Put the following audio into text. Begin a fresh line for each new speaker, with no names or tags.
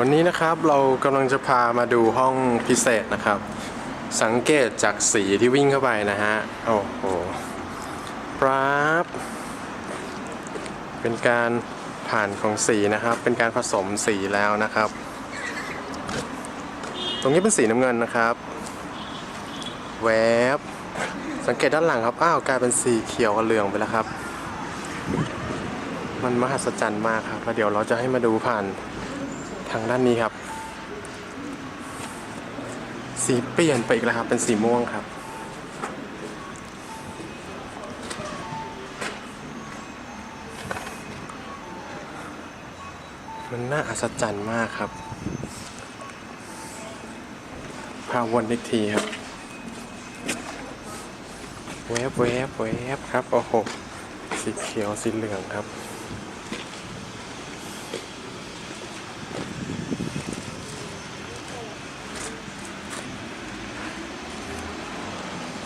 วันนี้นะครับเรากำลังจะพามาดูห้องพิเศษนะครับ สังเกตจากสีที่วิ่งเข้าไปนะฮะ โอ้โหปราบเป็นการผ่านของสีนะครับ เป็นการผสมสีแล้วนะครับ ตรงนี้เป็นสีน้ำเงินนะครับ แวบ สังเกตด้านหลังครับ อ้าวกลายเป็นสีเขียวกับเหลืองไปแล้วครับ มันมหัศจรรย์มากครับแล้วเดี๋ยวเราจะให้มาดูผ่านางด้านนี้ครับ สีเปลี่ยนไปอีกแล้วครับ เป็นสีม่วงครับ มันน่าอัศจรรย์มากครับ พาวนอีกทีครับแวบแวบแวบครับ โอ้โห สีเขียว สีเหลืองครับ